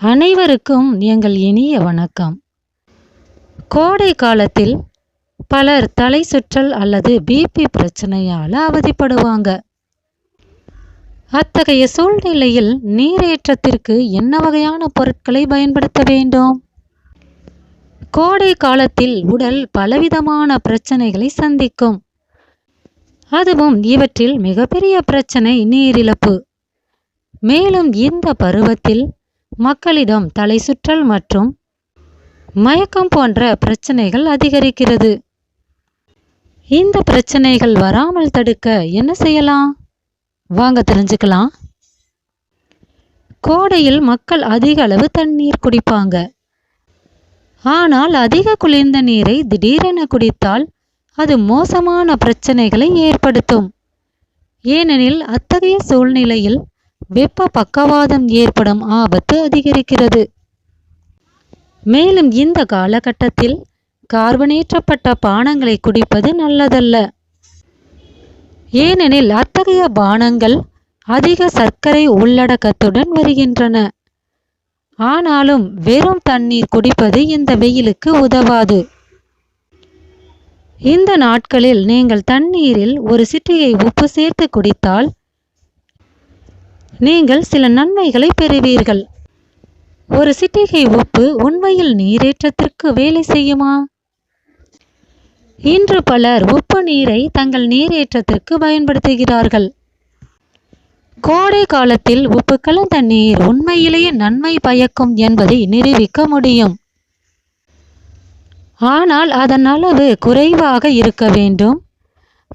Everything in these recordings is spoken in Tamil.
அனைவருக்கும் எங்கள் இனிய வணக்கம். கோடை காலத்தில் பலர் தலை சுற்றல் அல்லது பிபி பிரச்சனையால் அவதிப்படுவாங்க. அத்தகைய சூழ்நிலையில் நீரேற்றத்திற்கு என்ன வகையான பொருட்களை பயன்படுத்த வேண்டும்? கோடை காலத்தில் உடல் பலவிதமான பிரச்சனைகளை சந்திக்கும். அதுவும் இவற்றில் மிகப்பெரிய பிரச்சனை நீரிழப்பு. மேலும் இந்த பருவத்தில் மக்களிடம் தலை சுற்றல் மற்றும் மயக்கம் போன்ற பிரச்சனைகள் அதிகரிக்கிறது. இந்த பிரச்சனைகள் வராமல் தடுக்க என்ன செய்யலாம்? வாங்க தெரிஞ்சுக்கலாம். கோடையில் மக்கள் அதிக அளவு தண்ணீர் குடிப்பாங்க. ஆனால் அதிக குளிர்ந்த நீரை திடீரென குடித்தால் அது மோசமான பிரச்சனைகளை ஏற்படுத்தும். ஏனெனில் அத்தகைய சூழ்நிலையில் வெப்ப பக்கவாதம் ஏற்படும் ஆபத்து அதிகரிக்கிறது. மேலும் இந்த காலகட்டத்தில் கார்பனேற்றப்பட்ட பானங்களை குடிப்பது நல்லதல்ல. ஏனெனில் அத்தகைய பானங்கள் அதிக சர்க்கரை உள்ளடக்கத்துடன் வருகின்றன. ஆனாலும் வெறும் தண்ணீர் குடிப்பது இந்த வெயிலுக்கு உதவாது. இந்த நாட்களில் நீங்கள் தண்ணீரில் ஒரு சிட்டிகை உப்பு சேர்த்து குடித்தால் நீங்கள் சில நன்மைகளை பெறுவீர்கள். ஒரு சிட்டிகை உப்பு உண்மையில் நீரேற்றத்திற்கு வேலை செய்யுமா? இன்று பலர் உப்பு நீரை தங்கள் நீரேற்றத்திற்கு பயன்படுத்துகிறார்கள். கோடை காலத்தில் உப்பு கலந்த நீர் உண்மையிலேயே நன்மை பயக்கும் என்பதை நிரூபிக்க முடியும். ஆனால் அதன் அளவு குறைவாக இருக்க வேண்டும்.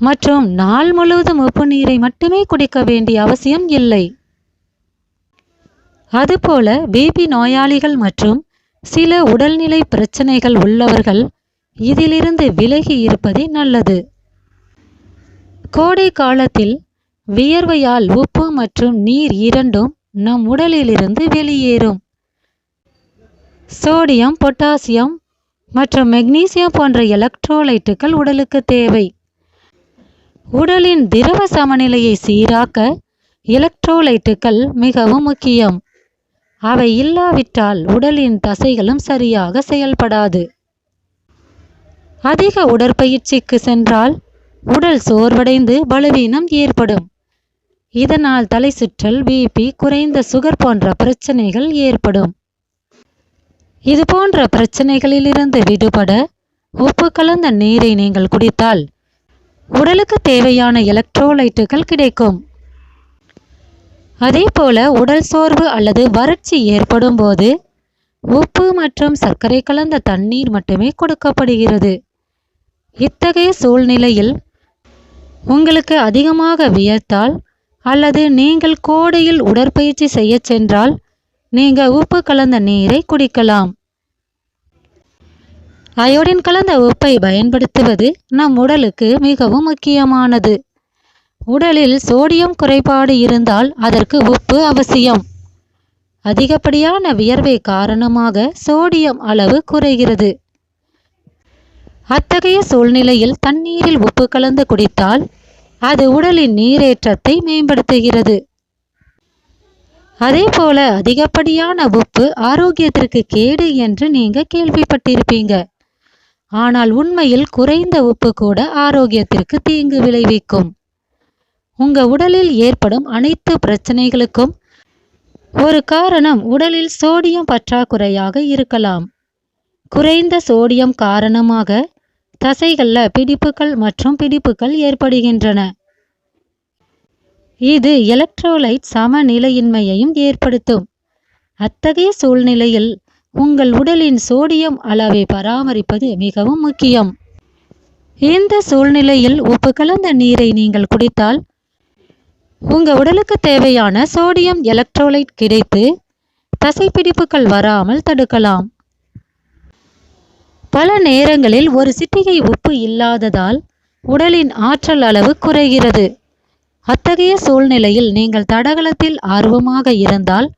மற்றும் நாள் முழுவதும் உப்பு நீரை மட்டுமே குடிக்க வேண்டிய அவசியம் இல்லை. அதுபோல பிபி நோயாளிகள் மற்றும் சில உடல்நிலை பிரச்சனைகள் உள்ளவர்கள் இதிலிருந்து விலகி இருப்பதே நல்லது. கோடை காலத்தில் வியர்வையால் உப்பு மற்றும் நீர் இரண்டும் நம் உடலிலிருந்து வெளியேறும். சோடியம் பொட்டாசியம் மற்றும் மெக்னீசியம் போன்ற எலக்ட்ரோலைட்டுகள் உடலுக்கு தேவை. உடலின் திரவ சமநிலையை சீராக்க எலக்ட்ரோலைட்டுகள் மிகவும் முக்கியம். அவை இல்லாவிட்டால் உடலின் தசைகளும் சரியாக செயல்படாது. அதிக உடற்பயிற்சிக்கு சென்றால் உடல் சோர்வடைந்து பலவீனம் ஏற்படும். இதனால் தலை சுற்றல் பிபி குறைந்த சுகர் போன்ற பிரச்சனைகள் ஏற்படும். இது போன்ற பிரச்சனைகளிலிருந்து விடுபட உப்பு கலந்த நீரை நீங்கள் குடித்தால் உடலுக்கு தேவையான எலக்ட்ரோலைட்டுகள் கிடைக்கும். அதே போல் உடல் சோர்வு அல்லது வறட்சி ஏற்படும் போது உப்பு மற்றும் சர்க்கரை கலந்த தண்ணீர் மட்டுமே கொடுக்கப்படுகிறது. இத்தகைய சூழ்நிலையில் உங்களுக்கு அதிகமாக வியர்த்தால் அல்லது நீங்கள் கோடையில் உடற்பயிற்சி செய்ய சென்றால் நீங்கள் உப்பு கலந்த நீரை குடிக்கலாம். அயோடின் கலந்த உப்பை பயன்படுத்துவது நம் உடலுக்கு மிகவும் முக்கியமானது. உடலில் சோடியம் குறைபாடு இருந்தால் அதற்கு உப்பு அவசியம். அதிகப்படியான வியர்வை காரணமாக சோடியம் அளவு குறைகிறது. அத்தகைய சூழ்நிலையில் தண்ணீரில் உப்பு கலந்து குடித்தால் அது உடலின் நீரேற்றத்தை மேம்படுத்துகிறது. அதே போல அதிகப்படியான உப்பு ஆரோக்கியத்திற்கு கேடு என்று நீங்க கேள்விப்பட்டிருப்பீங்க. ஆனால் உண்மையில் குறைந்த உப்பு கூட ஆரோக்கியத்திற்கு தீங்கு விளைவிக்கும். உங்க உடலில் ஏற்படும் அனைத்து பிரச்சனைகளுக்கும் ஒரு காரணம் உடலில் சோடியம் பற்றாக்குறையாக இருக்கலாம். குறைந்த சோடியம் காரணமாக தசைகளில் பிடிப்புகள் மற்றும் பிடிப்புகள் ஏற்படுகின்றன. இது எலக்ட்ரோலைட் சமநிலையின்மையையும் ஏற்படுத்தும். அத்தகைய சூழ்நிலையில் உங்கள் உடலின் சோடியம் அளவை பராமரிப்பது மிகவும் முக்கியம். இந்த சூழ்நிலையில் உப்பு கலந்த நீரை நீங்கள் குடித்தால் உங்கள் உடலுக்கு தேவையான சோடியம் எலக்ட்ரோலைட் கிடைத்து தசைப்பிடிப்புகள் வராமல் தடுக்கலாம். பல நேரங்களில் ஒரு சிட்டிகை உப்பு இல்லாததால் உடலின் ஆற்றல் அளவு குறைகிறது. அத்தகைய சூழ்நிலையில் நீங்கள் தடகளத்தில் ஆர்வமாக இருந்தால்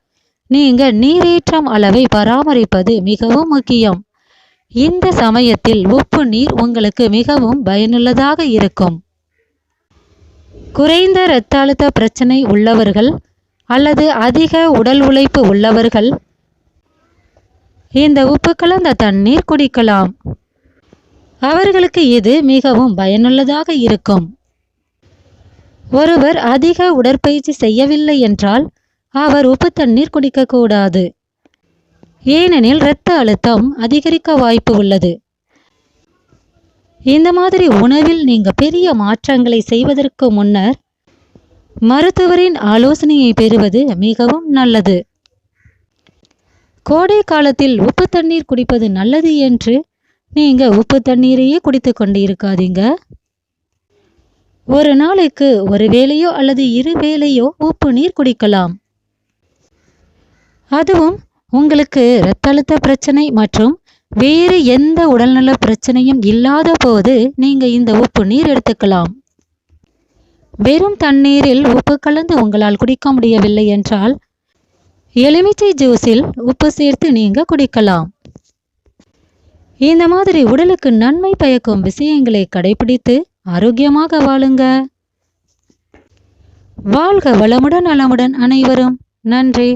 நீங்கள் நீரேற்றம் அளவை பராமரிப்பது மிகவும் முக்கியம். இந்த சமயத்தில் உப்பு நீர் உங்களுக்கு மிகவும் பயனுள்ளதாக இருக்கும். குறைந்த இரத்த அழுத்த பிரச்சனை உள்ளவர்கள் அல்லது அதிக உடல் உழைப்பு உள்ளவர்கள்? இந்த உப்பு கலந்த தண்ணீர் குடிக்கலாம். அவர்களுக்கு இது மிகவும் பயனுள்ளதாக இருக்கும். ஒருவர் அதிக உடற்பயிற்சி செய்யவில்லை என்றால் அவர் உப்பு தண்ணீர் குடிக்கக்கூடாது. ஏனெனில் இரத்த அழுத்தம் அதிகரிக்க வாய்ப்பு உள்ளது. இந்த மாதிரி உணவில் நீங்கள் பெரிய மாற்றங்களை செய்வதற்கு முன்னர் மருத்துவரின் ஆலோசனையை பெறுவது மிகவும் நல்லது. கோடை காலத்தில் உப்பு தண்ணீர் குடிப்பது நல்லது என்று நீங்கள் உப்பு தண்ணீரையே குடித்து கொண்டு இருக்காதீங்க ஒரு நாளைக்கு ஒரு வேளையோ அல்லது இரு வேளையோ உப்பு நீர் குடிக்கலாம். அதுவும் உங்களுக்கு இரத்த அழுத்த பிரச்சனை மற்றும் வேறு எந்த உடல்நல பிரச்சனையும் இல்லாத போது நீங்கள் இந்த உப்பு நீர் எடுத்துக்கலாம். வெறும் தண்ணீரில் உப்பு கலந்து உங்களால் குடிக்க முடியவில்லை என்றால் எலுமிச்சை ஜூஸில் உப்பு சேர்த்து நீங்கள் குடிக்கலாம். இந்த மாதிரி உடலுக்கு நன்மை பயக்கும் விஷயங்களை கடைபிடித்து ஆரோக்கியமாக வாழுங்க. வாழ்க வளமுடன் நலமுடன் அனைவரும். நன்றி.